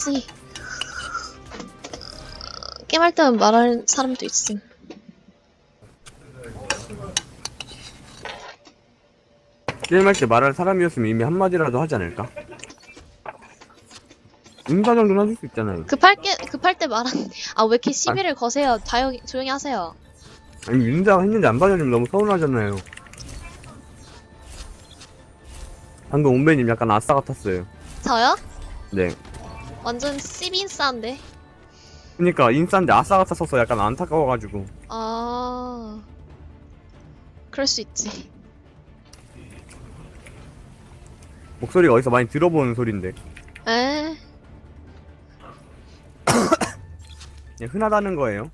있지. 게임할 때는 말할 사람도 있음. 게임할 때 말할 사람이었으면 이미 한마디라도 하지 않을까? 인사 정도는 해줄 수 있잖아요. 급할 게 급할 때 말한. 아왜 이렇게 시비를 거세요? 다요 조용히 하세요. 아니 인사 했는데 안 받아주면 너무 서운하잖아요. 방금 온배님 약간 아싸 같았어요. 저요? 네. 완전 시빈싸인데. 그니까 인싸인데 아싸 같았어서 약간 안타까워가지고. 아. 그럴 수 있지. 목소리가 어디서 많이 들어보는 소린데. 에. 그냥 흔하다는 거예요.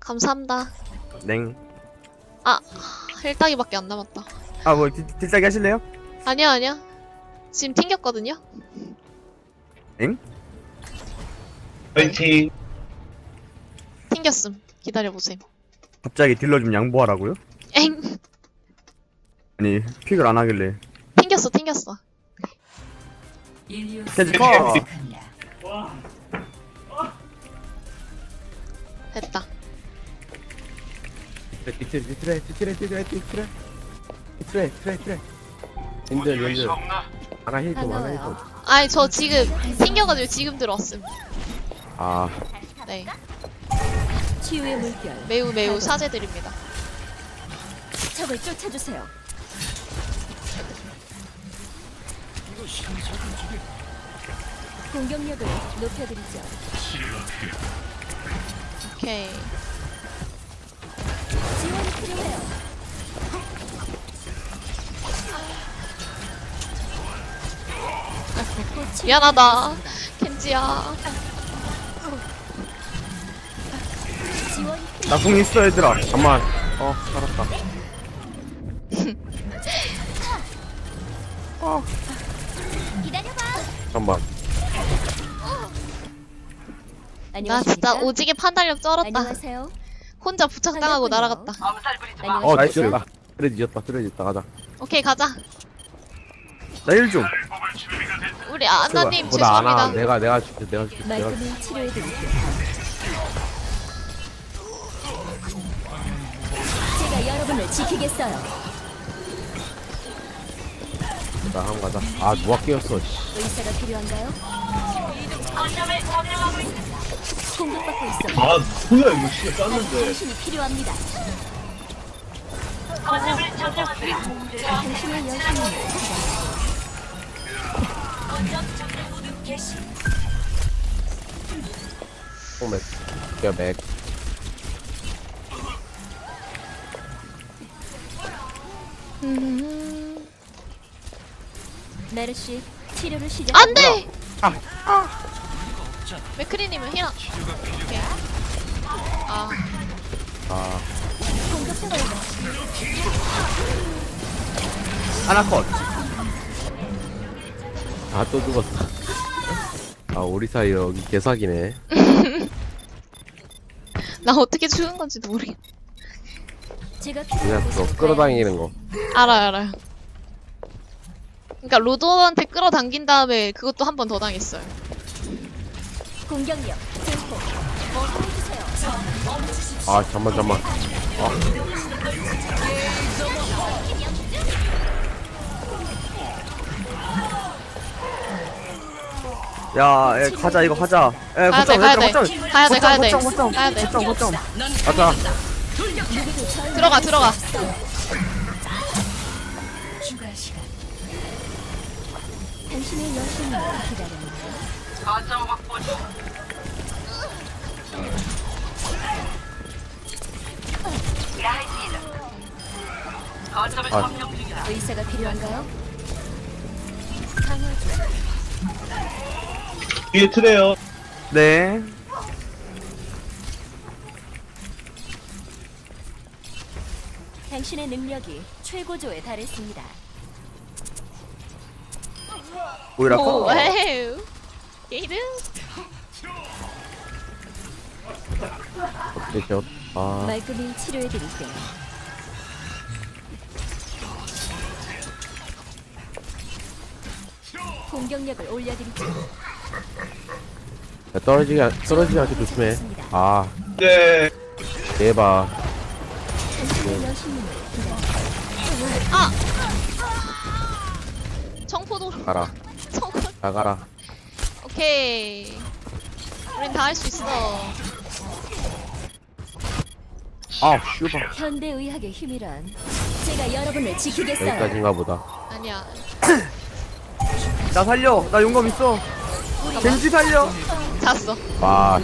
감사합니다. 냉. 아, 헬따기밖에 안 남았다. 아, 뭐, 뒷- 뒷짜기 하실래요? 아니야, 아니야. 지금 튕겼거든요? 파이팅. 튕겼음. 기다려보세요. 갑자기 딜러 좀 양보하라고요? 엥! 아니, 픽을 안 하길래. 튕겼어, 튕겼어. 캐지커! 됐다. 뒤틀 뒤틀에 뒤틀에 뒤틀에 뒤틀에 뒤틀에 뒤틀에 뒤틀에 님들 님들 하나 힐좀 하나 힐좀 아니, 저 지금 튕겨가지고 지금 들어왔음. 아 네. 치유의 물결 매우 매우 사죄드립니다. 적을 쫓아주세요. 공격력을 높여드리죠. 오케이. 지원이 필요해요. 미안하다. 켄지야. 나궁 있어, 얘들아. 잠만 어 살았다 기다려봐. 잠만 나 진짜 오지게 판단력 쩔었다. 안녕하세요. 혼자 부착당하고 반갑군요. 날아갔다. 어 안녕하세요. 나이스. 뒤졌다 그래 뒤졌다 그래 뒤졌다 가자 오케이, 가자. 나일 좀. 우리 아나님 보다 안아 죄송합니다. 내가 내가 줄게 내가 줄게 내가 말끔히 치료해드릴게요. 여러분을 지키겠어요. 나 한번 가자 아 누가 깨웠어 씨. 의사가 필요한가요? 공격받고 있어. 아, 뭐야, 이거 진짜 짰는데. 당신이 필요합니다. 당신의 여신이 맥 야, 맥 음... 메르시 치료를 시작. 안 돼! 맥크리님은 힐 안... 오케이. 아, 아 공격적으로 아나컷. 아 또 죽었다 아 우리 사이 여기 개사기네 나 어떻게 죽은 건지도 모르겠... 제가 그냥 또 끌어당기는 거 알아요, 알아요. 그니까 로도한테 끌어당긴 다음에 그것도 한 번 더 당했어요. 공격력 증폭. 뭐 해주세요. 아 잠만 잠만 야, 야, 가자, 이거 가자. 야, 가야 돼, 거점, 가야 거점, 돼. 거점. 가야 돼, 가야 돼. 거점, 거점, 가야 돼. 거점, 거점. 가자 들어가, 들어가. 당신의. 아 의사가 필요한가요? 강화. 뒤에 트레요. 네. 당신의 능력이 최고조에 달했습니다. 오히려 오, 커. 에휴. 게이드? 어떻게 저 아, 말끔히 치료해 드릴게요. 공격력을 올려드리죠. 야, 떨어지기 안- 떨어지지 않게 조심해 아 네. 대박 기다려. 청포도 가라 청포. 나가라 오케이. 우린 다 할 수 있어. 아 슈발 현대 의학의 힘이란 제가 여러분을 지키겠어요. 여기까지인가 보다 아니야. 나 살려 나 용감 있어 겐지 살려 잤어. 와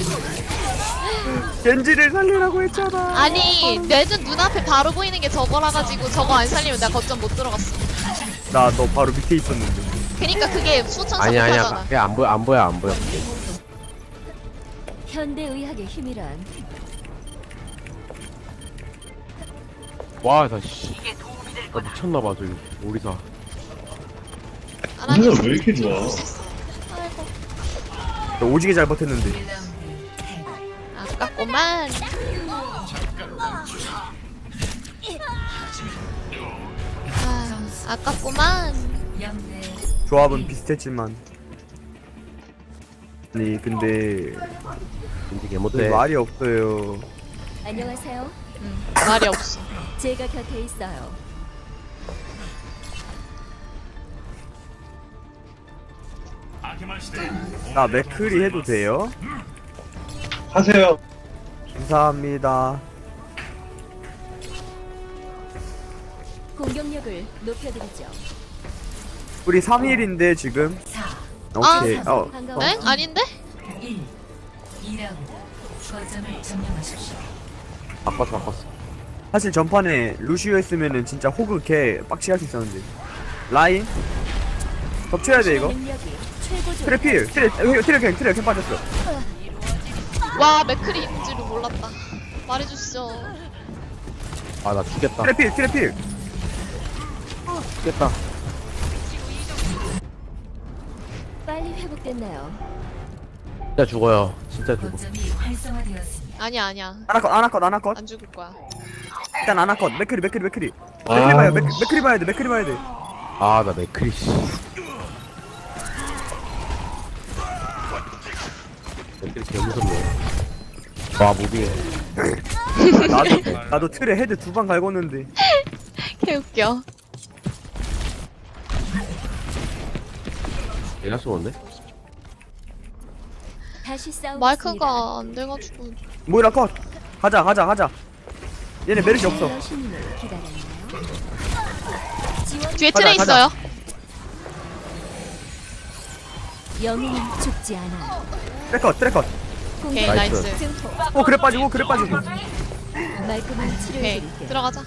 겐지를 살리라고 했잖아. 아니 내준 눈앞에 바로 보이는 게 저거라 가지고 저거 안 살리면 내가 거점 못 들어갔어. 나 너 바로 밑에 있었는데. 그니까 그게 수천 아니 아니야. 그냥 안 보여 안 보여 안 보여. 현대 의학의 힘이란. 와나씨. 나 미쳤나봐 저기 오리사. 오늘 왜 이렇게 좋아? 아이고 너 오지게 잘 버텼는데 아깝구만. 아, 아깝구만. 조합은 비슷했지만 아니 근데 왠지 왜 개못돼 말이 없어요 안녕하세요. 음, 말이 없어. 제가 곁에 있어요. 나 맥크리 해도 돼요? 하세요. 감사합니다. 공격력을 높여드리죠. 우리 3일인데 지금? 오케이. 아, 어. 네? 아닌데? 바꿨어 바꿨어. 사실 전판에 루시오 했으면은 진짜 호그 개 빡치게 할수 있었는데. 라인? 덮쳐야 돼 이거. 능력이 최고조. 트래필 트래 트래 갱 트래 갱 빠졌어. 와 있는 줄은 몰랐다. 말해주시죠. 아 나 죽겠다 트래필 트래필 죽겠다 빨리 회복됐나요? 진짜 죽어요 진짜 죽어 아니야 아니야. 아나컷 아나컷 아나컷 안 죽을 거야. 일단 아나컷 맥크리 맥크리 맥크리 아. 맥크리 봐요 맥, 맥크리 봐야 돼 맥크리 봐야 돼 아나 맥크리 씨 맥크리 개 무섭네 와 무빙해 나도 나도 틀에 헤드 두 방 갈궜는데 개 웃겨. 내가 쏘는데? 다시 싸우겠습니다. 마이크가 안 돼가지고. 모이라 컷 가자 가자 가자 얘네 메르시 없어 기다렸나요? 지원 뒤에 가자, 트레 가자. 있어요. 영웅은 죽지 않아요. 트래컷 트래컷 오케이 나이스. 나이스. 오 그래 빠지고 그래 빠지고 말끔한 오케이. 들어가자. 야,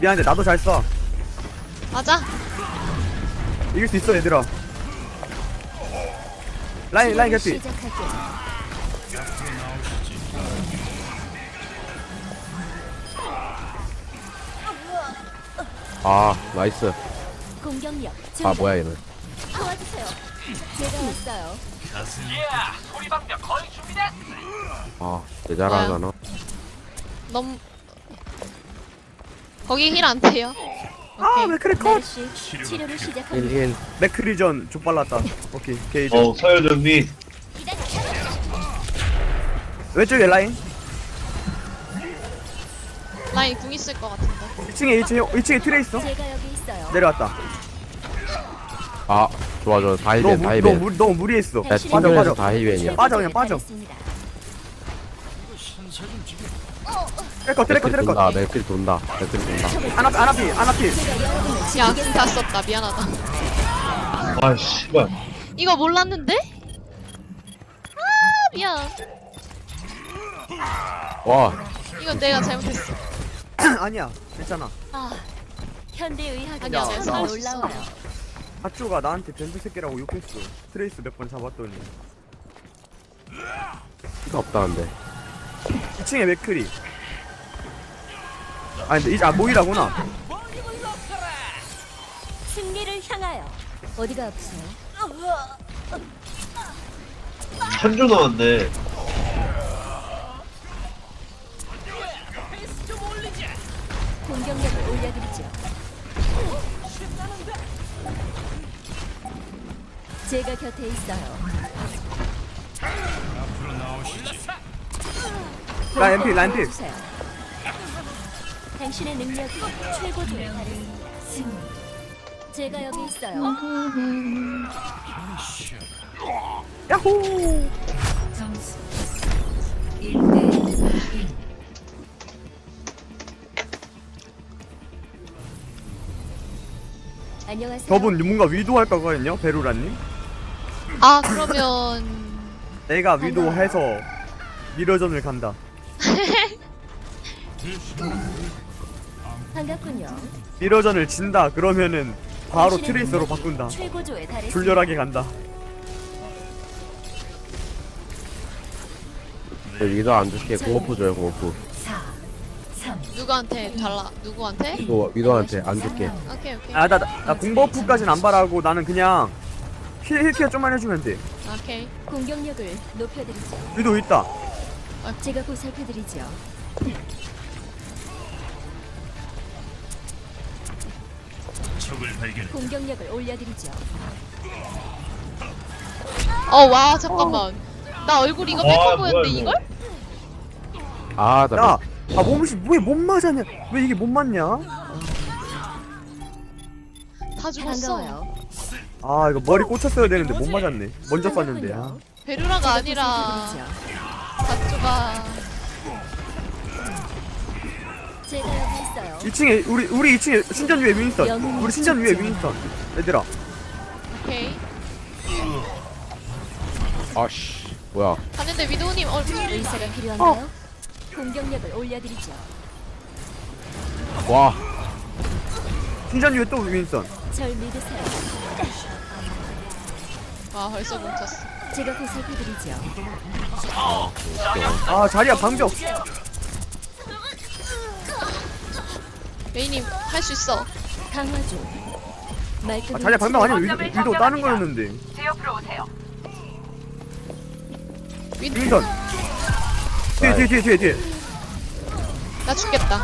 미안한데 나도 잘써 맞아. 이길 수 있어 얘들아 라인 라인 개피 시작할게요. 아 나이스 공격력 아. 뭐야 얘는 도와주세요. 제가 왔어요. 아 대잘하잖아 너무 거기 힐 안 돼요. 아 오케이. 맥크리 컷 메르시 치료를 시작합니다. 1인 맥크리전 족발랐다 오케이 게이지 어, 서열 정리. 왼쪽에 라인 라인 궁 있을 것 같은데. 2층에 2층에 2층에 트레 있어 제가 여기 있어요. 내려왔다 아 좋아 좋아 너, 다이벤 무, 너, 다이벤 무, 너 무리했어 야 빠져, 빠져. 다이벤이야 빠져, 그냥 빠져. 트래컷 트래컷 맥크리 트래컷 돈다 맥크리 돈다 맥크리 돈다 아나 아나피 아나피 제가 여러분을 야, 지키겠어요. 다 썼다. 미안하다. 아, 씨발. 이거 몰랐는데? 아, 미안. 와 이거 내가 잘못했어. 아니야 괜찮아 아, 현대 의학이 아니야, 참 있어. 놀라워요. 하쭈가 나한테 벤트 새끼라고 욕했어 트레이스 몇 번 잡았더니 피가 없다는데 2층에 맥크리 아니 근데 이제 아 모이라구나 승리를 향하여 어디가 아프세요? 한조 나왔네. 공격력을 올려드리죠. 제가 곁에 있어요. 나 MP 라인 피 주세요. 당신의 능력이 최고조에 달했습니다. 승리. 제가 여기 있어요. 야호 점수 1대 1. 안녕하세요. 저분 뭔가 위도할 거거든요 베루라님 아 그러면 내가 위도 해서 미러전을 간다 반갑군요. 미러전을 진다 그러면은 바로 당신의 트레이서로 능력이 바꾼다 최고조에 달했습니다. 졸렬하게 간다 위도 안 줄게 공업부 줘요 공업부 4, 3, 누구한테 달라? 누구한테? 위도, 위도한테 안 줄게 오케이 오케이. 아 나 나, 나 공버프까진 안 바라고 나는 그냥 힐 힐케어 좀만 해주면 돼 오케이. 공격력을 높여드리죠. 위도 있다 제가 보살펴드리죠. 공격력을 올려드리죠. 어 와 잠깐만. 나 얼굴 이거 아, 뺏어 뭐야, 보였는데 이거. 이걸? 아나 야, 아 몸시 왜못 맞았냐? 왜 이게 못 맞냐? 다 죽었어. 반가워요. 아 이거 머리 꽂혔어야 되는데 못 맞았네. 먼저 쐈는데. 아. 베르라가 아니라. 다쭈가 제가 여기 있어요. 2층에 우리 우리 2층에 신전 위에 윈스턴. 우리 신전 위에 윈스턴. 얘들아. 오케이. 아씨 뭐야 갔는데 위도우님 어 의사가 필요한가요? 공격력을 올려드리죠. 와 신전 위에 또 윈스턴. 절 믿으세요. 와 벌써 뭉쳤어. 제가 보살펴드리죠. 아 자리야 방벽. 메이님 할 수 있어. 강화 중. 말끔히 아 자리야 방벽 아니야. 치료해 위도, 위도 따는 거였는데. 윈, 윈스턴. 뒤에 뒤에 뒤에 뒤에 뒤에. 나 죽겠다.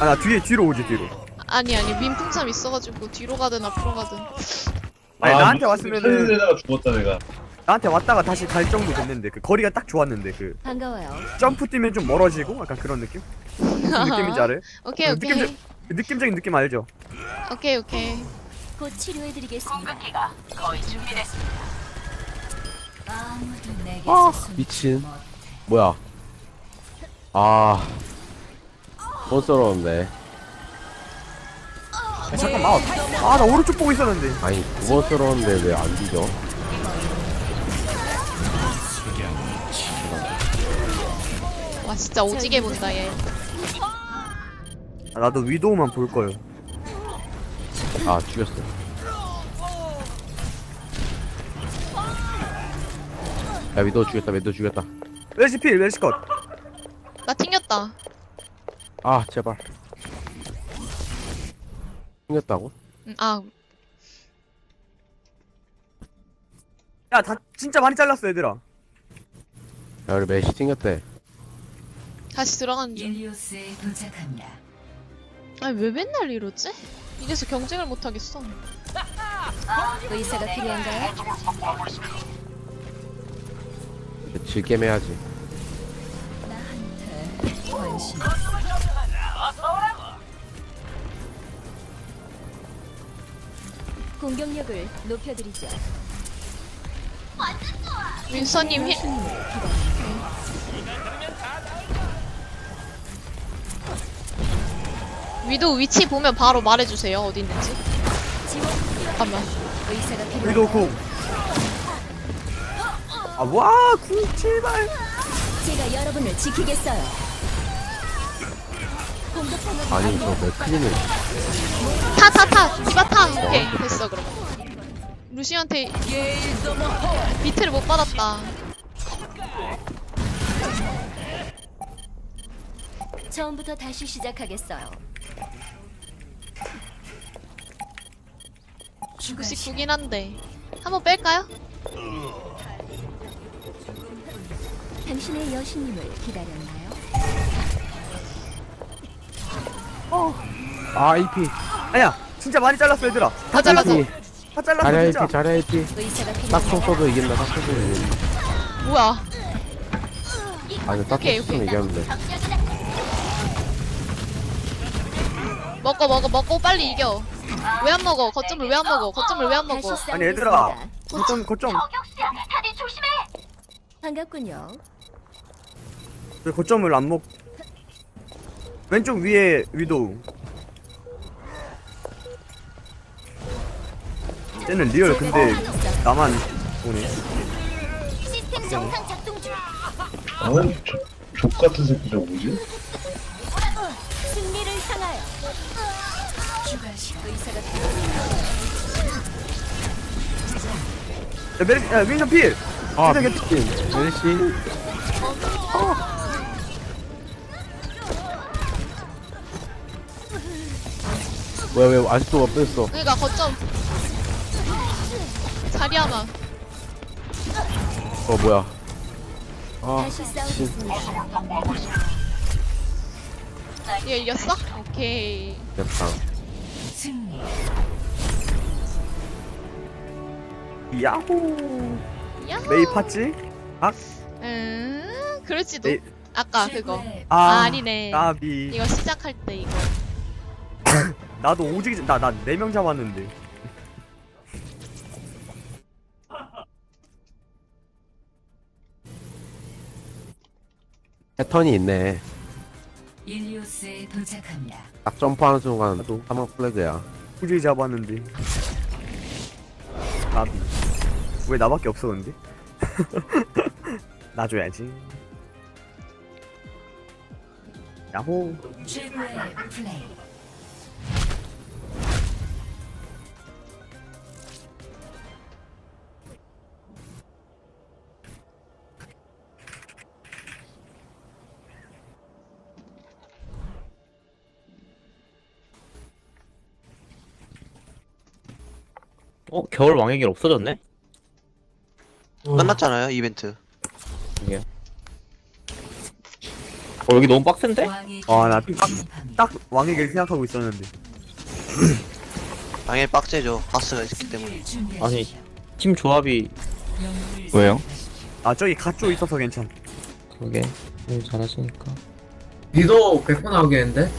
아나 뒤에 뒤로 오지 뒤로. 아니 아니 민풍참 있어가지고 뒤로 가든 앞으로 가든. 아니 나한테 뭐, 왔으면은 살리다가 죽었다 내가 나한테 왔다가 다시 갈 정도 됐는데 그 거리가 딱 좋았는데 그 반가워요. 점프 뛰면 좀 멀어지고 약간 그런 느낌? 무슨 느낌인지 알아요? 오케이 그 오케이 느낌적, 그 느낌적인 느낌 알죠? 오케이 오케이. 곧 치료해드리겠습니다. 아무도 내게 아. 미친 뭐야 아 뻔스러운데 야, 잠깐만. 아나 오른쪽 보고 있었는데. 아니 두번스러운데 왜 안 뒤져 와 진짜 오지게 본다 얘. 아, 나도 위도우만 볼 거요. 아 죽였어. 야 위도 죽였다 위도 죽였다. 멜시 필 멜시 컷. 나 튕겼다. 아 제발 생겼다고? 응, 아 야 다 진짜 많이 잘랐어 얘들아 야 우리 메시 생겼대 다시 들어가는 중. 일리오스에 도착합니다. 아니 왜 맨날 이러지? 이래서 경쟁을 못 하겠어. 의사가 필요한가요? 질겜 해야지 나한테 관심. 공격력을 높여드리죠. 윈서님 힐. 위도 위치 보면 바로 말해주세요 어디 있는지. 잠깐만. 의사가 필요한가요? 위도우 궁 아 와 궁 제발 제가 여러분을 지키겠어요. 아니 저 맥클린을 타 타 타. 누가 타. 오케이 됐어 그럼. 루시한테 비트를 못 받았다. 처음부터 다시 시작하겠어요. 99긴 한데. 한번 뺄까요? 당신의 여신님을 기다렸나 아 EP 아니야 진짜 많이 잘랐어 얘들아. 다 잘랐어. EP 다 잘랐어 잘해 진짜. AP 잘해 AP 의사가 딱총. 써도 이긴다 딱총 써도 이긴다. 뭐야? 아 이거 딱총 오케이, 쓰면 오케이. 이겼는데. 먹어 먹어 먹고 빨리 이겨. 왜 안 먹어? 거점을 왜 안 먹어? 거점을 왜 안 먹어? 다시 아니, 얘들아. 싸우겠습니다. 거점 거점. 반갑군요. 왜 거점을 안 먹? 왼쪽 위에 위도우. 쟤는 리얼 근데 나만 보네. 시스템 정상 작동 중. 아우 족 같은 새끼 저 뭐지? 승리를 향하여. 의사가 필요합니다. 야 메리 야 윈선 필. 아 멜시 뭐야 왜 아직도 못 뺐어? 그러니까 거점. 자리하나. 어 뭐야? 아 다시 싸우겠습니다. 얘 이겼어? 오케이. 됐다. 야호. 야 메이 팠지? 음 그럴지도. 메이. 아까 그거. 아, 아, 아니네. 까비. 이거 시작할 때 이거 나도 오직 나나 네명 잡았는데. 패턴이 있네 일리오스에 도착합니다. 딱 점프하는 순간 또 사망 플래그야 오직 잡았는데. 까비. 왜 나밖에 없어 근데? 나 줘야지. 야호. 최고의 플레이. 어? 겨울 왕의 길 없어졌네? 끝났잖아요 이벤트 어 여기 너무 빡센데? 왕의 아, 나 길을 딱-. 딱 왕의 길 생각하고 있었는데. 당연히 빡세죠 바스가 있기 때문에. 아니 팀 조합이 왜요? 아 저기 가쪽 있어서 괜찮. 그게 일 잘하시니까 니도 100% 나오겠는데?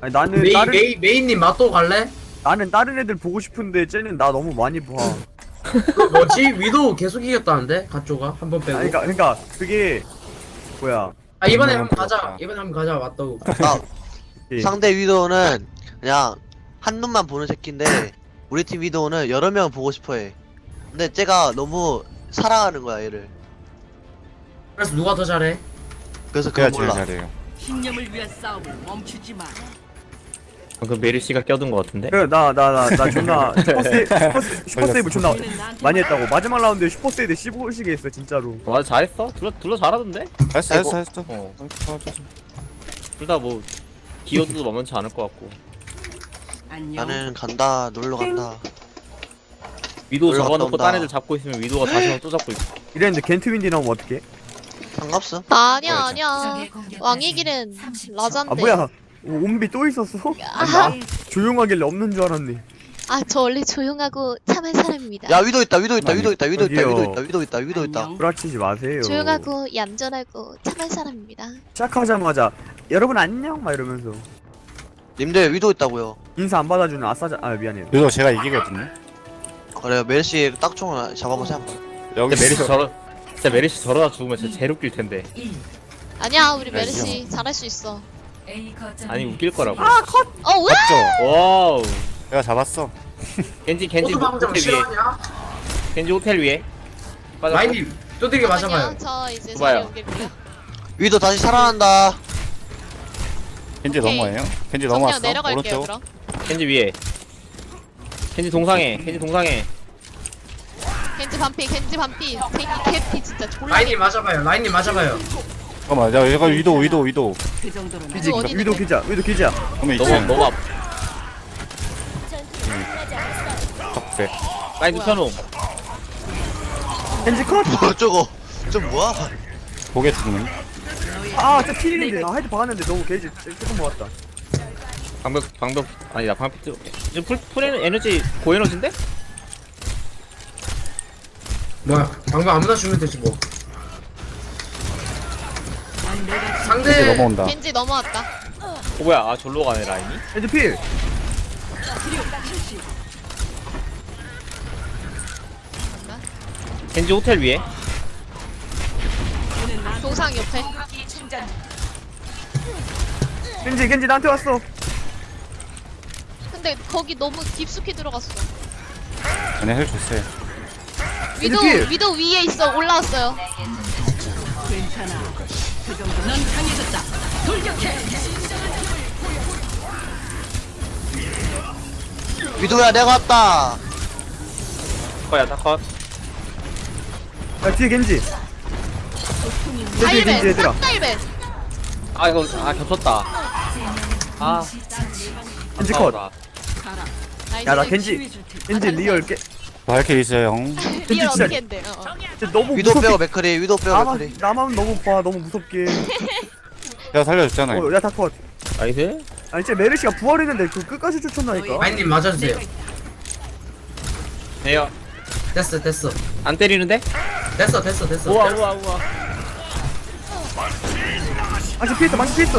아니 나는 메이, 다른 메이, 메이님 맛도 갈래? 나는 다른 애들 보고 싶은데 쟤는 나 너무 많이 봐. 그 뭐지? 위도 계속 이겼다는데? 가쪼가? 한 번 빼고 아니, 그러니까 그러니까 그게 뭐야? 아 이번에 한 번 가자 이번에 한 번 가자 맞다고 아 예. 상대 위도우는 그냥 한 눈만 보는 새끼인데 우리 팀 위도우는 여러 명 보고 싶어해 근데 쟤가 너무 사랑하는 거야 얘를 그래서 누가 더 잘해? 그래서 그걸 몰라 그 메르시가 껴든 것 같은데? 그나나 나 나 존나 슈퍼 세이브 슈퍼, 슈퍼 세이브 존나 많이 했다고 마지막 라운드에 슈퍼 세이브 15씩 했어 진짜로. 맞아 잘했어 둘 다 둘다 잘하던데? 했어 했어 했어 어. 둘 다 뭐 기어도 만만치 않을 것 같고 나는 간다 놀러 간다 위도 올라갔다 잡아놓고 온다. 딴 애들 잡고 있으면 위도가 다시 한번 또 잡고 있어 이랬는데 겐트 윈디 나오면 어떡해? 상관없어 아니야 아니야 적의 공격까지 왕의 길은 30초. 라잔데 아 뭐야? 옴비 또 있었어? 아니, 나 조용하길래 없는 줄 알았네. 아 저 원래 조용하고 참한 사람입니다 야 위도 있다 위도 있다 위도 있다 위도 있다? 위도 있다 위도 있다 위도 있다 불아치지 마세요. 조용하고 얌전하고 참한 사람입니다 시작하자마자 여러분 안녕 막 이러면서 님들 위도 있다고요 인사 안 받아주는 아싸자 아 미안해요. 그래도 제가 이기거든요. 그래요 멜시 딱총을 잡아보자 한번 여기 진짜 메르시 저러 진짜 메르시 저러다 죽으면 진짜 제일 웃길 텐데 일. 아니야 우리 메르시 잘할 수 있어 아니 웃길 거라고 어 왜? 맞죠? 와우 내가 잡았어. 겐지 겐지 호수 호텔 위에 싫어하냐? 겐지 호텔 위에 빠졌고 라인님 두들겨 맞아봐요 저 이제 봐요. 옮길게요 위도 다시 살아난다 겐지 오케이. 넘어예요? 겐지 넘어왔어. 내려갈게요 오른쪽. 그럼 겐지 위에 겐지 동상에 겐지 동상에 겐지 반피 겐지 반피 겐지 캐피 진짜 졸라 라인님 맞아봐요 라인님 맞아봐요 잠깐만, 야, 얘가 위도, 위도, 위도. 기지 어디 위도 있는데? 기자 위도 기자. 그러면 너무 이제 너무 앞. 적배. 라인 눕혀놓음 겐지 컷. 뭐 저거 좀 뭐야 고개 죽는. 아 진짜 필인데 아 헤드 박았는데 너무 게이지 조금 먹었다. 방벽 방벽 아니다 방벽 좀- 지금 풀, 풀 에너- 에너지 고에너지인데? 뭐야 방금 아무나 주면 되지 뭐 겐지 상대 넘어온다. 겐지 넘어왔다. 어 뭐야 아 절로 가네 라인이 겐지 필 겐지 호텔 위에 동상 옆에. 겐지 겐지 나한테 왔어 근데 거기 너무 깊숙이 들어갔어. 전에 헬 줬어요. 위도 필. 위도 위에 있어 올라왔어요. 위도야 내가 왔다. 거야 다컷. 야 뒤에 겐지. 겐지 겐지 얘들아. 아 이거 아 겹쳤다. 아. 겐지 컷. 아까워라. 나이스. 야나 겐지 겐지 리얼 깨 밝게 있어요. 리얼 진짜- 어떻게 했대? 어. 진짜 너무 위도 무섭게 빼고 맥크리 위도 빼고 나만 맥크리 나만 너무 봐 너무 무섭게. 내가 살려줬잖아요. 어 야 다컷 나이스. 아니 진짜 메르시가 부활했는데 그 끝까지 쫓았나니까. 아이님 맞아주세요. 돼요. 됐어 됐어. 안 때리는데? 됐어 됐어 됐어. 우와 우와 우와. 망치 피했어 망치 피했어.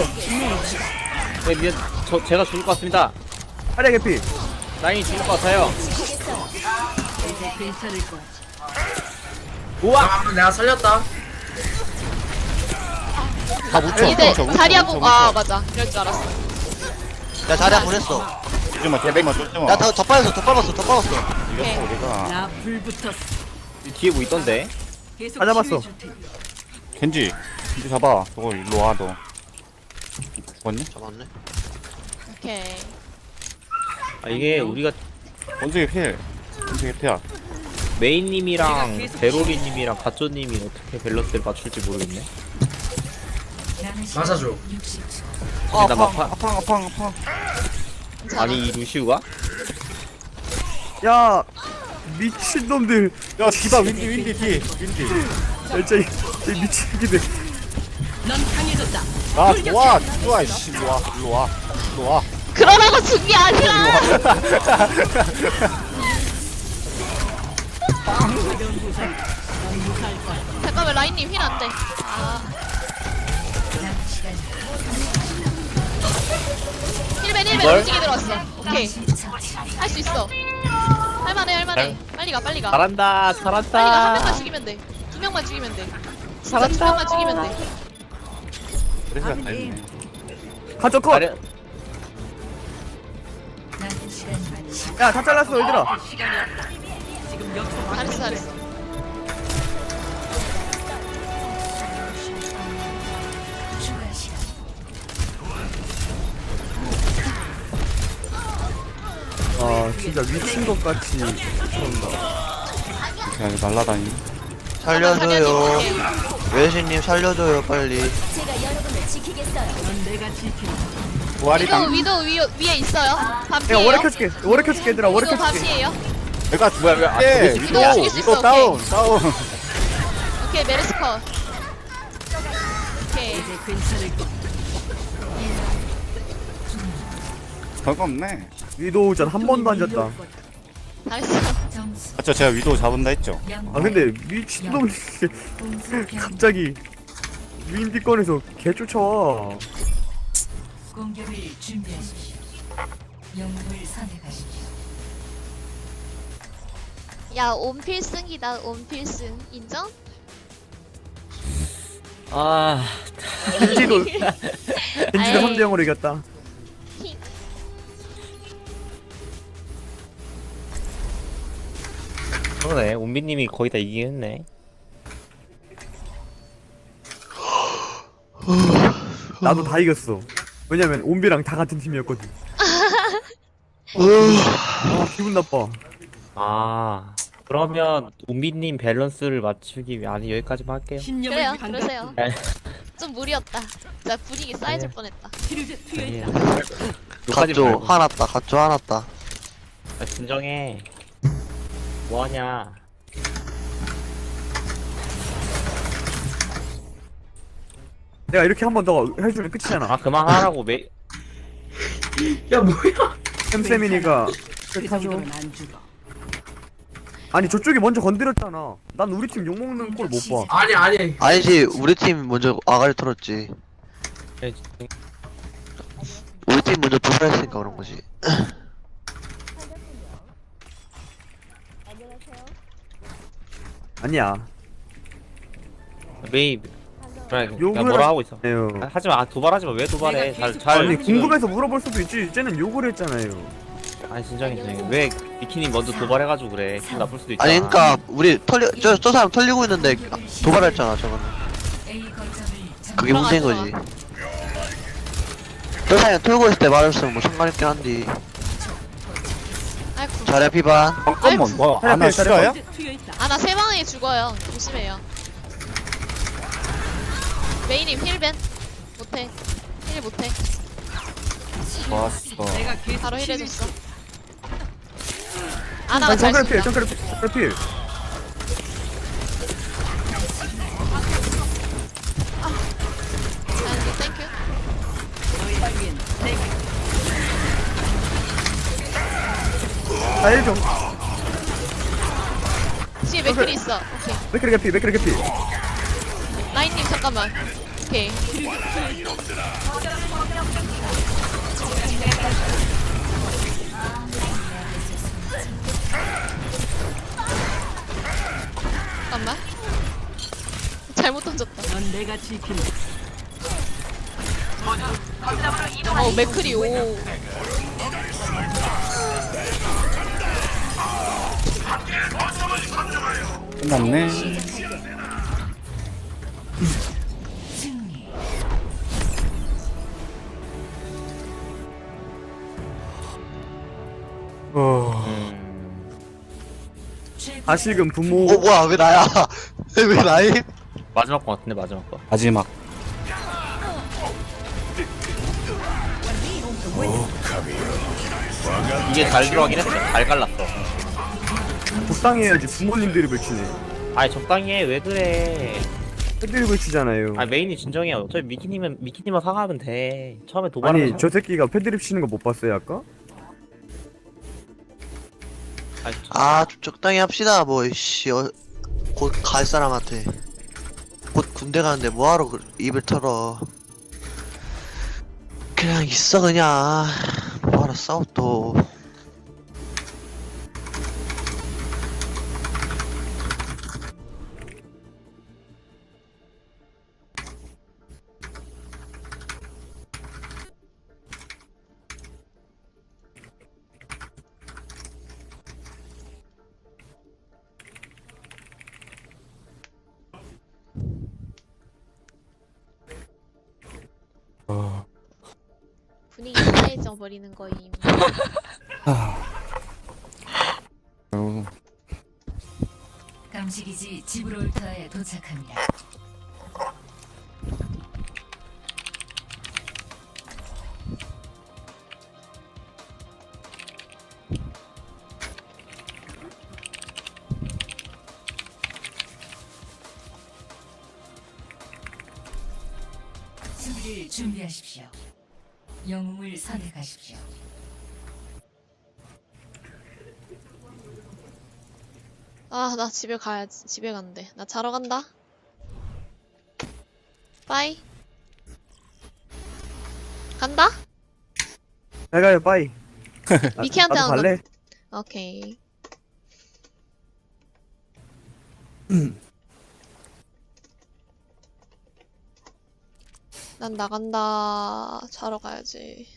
네, 미안. 저 제가 죽을 것 같습니다. 아리야 개피. 라인이 죽을 것 같아요 아 내가 살렸다 다 묻혀. 이제 묻혀, 묻혀, 자리하고 묻혀, 아 묻혀. 맞아 이럴 줄 알았어. 야 자리야 보냈어 쫄지 마, 쫄지 마, 쫄지 마. 야더 덧밟았어 덧밟았어 덧밟았어 오케이. 우리가 뒤에 뭐 있던데 다 잡았어 겐지, 겐지 잡아. 저거 일로 와 너. 죽었니? 잡았네 오케이. 아 이게 우리가 원숭이 필. 원숭이 필이야. 메인님이랑 베로리님이랑 가쪼님이 어떻게 밸런스를 맞출지 모르겠네 맞아줘 아, 나 아팡, 막판 아팡, 아팡, 아팡. 아니 이 루시우가? 야 미친놈들 야, 디바 윈디, 윈디, 뒤. 윈디. 야 진짜 이, 이 미친놈들 아, 좋아, 좋아, 이씨. 일로 와, 일로 와. 일로 와. 그러라고 준비 아니라. 님 힐 안 돼. 아. 힐벤 힐벤 이걸? 움직이 들어왔어. 오케이 할 수 있어. 할만해 할만해. 빨리 가 빨리 가. 잘한다 빨리 가한 명만 잘한다 죽이면 돼. 두 명만 죽이면 돼. 진짜 두 명만 죽이면 돼. 그래서 다 있네. 가져 컷! 잘해 야다 잘랐어 얘들아 잘했어 잘했어. 아 진짜 미친 것 같이 그냥 날라다니. 살려줘요 외신님 살려줘요 빨리. 부활이 위도 당. 위도 위, 위에 있어요. 야 반피에요. 월에 켜줄게 월에 켜줄게 얘들아 위도 켜줄게 반피에요. 내가 뭐야, 아, 예, 위도, 위도 죽일 수 있어, 위도 다운, 다운. 오케이 메르스커. 오케이. 별거 없네. 위도우전 한 번도 안 졌다 잘했어. 점수 맞죠? 제가 위도 잡은다 했죠. 아 근데 미친놈이 갑자기 윈디 꺼내서 개 쫓아와 공격을 준비하십시오 영웅을 선택하십시오 야 온필승이다 온필승 인정? 아 겐지도 아이. 3대 0으로 이겼다 그러네. 온비님이 거의 다 이기긴 했네. 나도 다 이겼어. 왜냐면 옴비랑 다 같은 팀이었거든. 아. 기분 나빠. 아 그러면 온비님 밸런스를 맞추기 위해 아니 여기까지만 할게요. 그래요 그러세요. 네. 좀 무리였다. 진짜 분위기 쌓여질 뻔했다. 아니에요. 갓조 화났다 갓조 화났다 아, 진정해 뭐하냐? 내가 이렇게 한 번 더 해주면 끝이잖아. 아 그만하라고 메 야 뭐야? 샘세민이가 아니 저쪽이 먼저 건드렸잖아. 난 우리 팀 욕먹는 꼴 못 봐. 아니 아니. 아니지 우리 팀 먼저 아가리 털었지. 네, 우리 팀 먼저 도발했으니까 그런 거지 아니야. 메이 그래 욕을 그냥 뭐라 하고 있어? 에요. 아, 하지마. 아, 도발하지 마왜 도발해? 잘잘 아니 궁금해서 물어볼 수도 있지. 쟤는 욕을 했잖아요. 아니 진정해 진정해. 왜 미키님 먼저 도발해가지고 그래? 기분 나쁠 수도 있잖아. 아니 그니까 우리 털리 저, 저 사람 털리고 있는데 도발했잖아 저거는. 그게 문제인 거지. 저 사람 털고 있을 때 말했으면 뭐 상관없긴 한데. 자리야 피반 잠깐만 뭐 아나 싫어요? 아, 나 세 방에 죽어요. 조심해요. 메이님 힐벤. 못해. 힐 못해. 좋았어 바로 힐 해줬어. 아나가 아니 잘 정글 필 쏜다. 정글 필 정글 필 자일 좀 뒤에 맥클이 있어. 오케이. 맥크리 개피 맥크리 개피 라인님 잠깐만. 오케이. 잠깐만. 잘못 던졌다. 넌 내가 지킨다. 어, 맥크리 오. 끝났네. 음... 최고 다시금 부모. 어 뭐야 왜 나야? 왜 나임? 마지막 거 같은데 마지막 거. 마지막. 이게 잘 들어가긴 했어. 잘 갈랐어 적당히 해야지. 부모님들이 외치네 아니 적당히 해 왜 그래? 애들이 외치잖아요. 아 메인이 진정해. 어차피 미키님은 미키님만 사과하면 돼. 처음에 도발하면 아니 저 새끼가 패드립 치는 거 못 봤어요 아까? 아니, 저- 아좀 적당히 합시다. 뭐 씨 어, 곧갈 사람한테. 곧 군대 가는데 뭐하러 그 입을 털어. 그냥 있어 그냥. 뭐하러 싸워 또 버리는 거임. 어, 감시기지 지브롤터에 도착합니다. 영웅을 선택하십시오. 아, 나 집에 가야지. 집에 간대. 나 자러 간다. 빠이. 간다? 잘 가요 빠이 나- 미키한테 나도 하나. 갈래? 오케이. 난 나간다. 자러 가야지.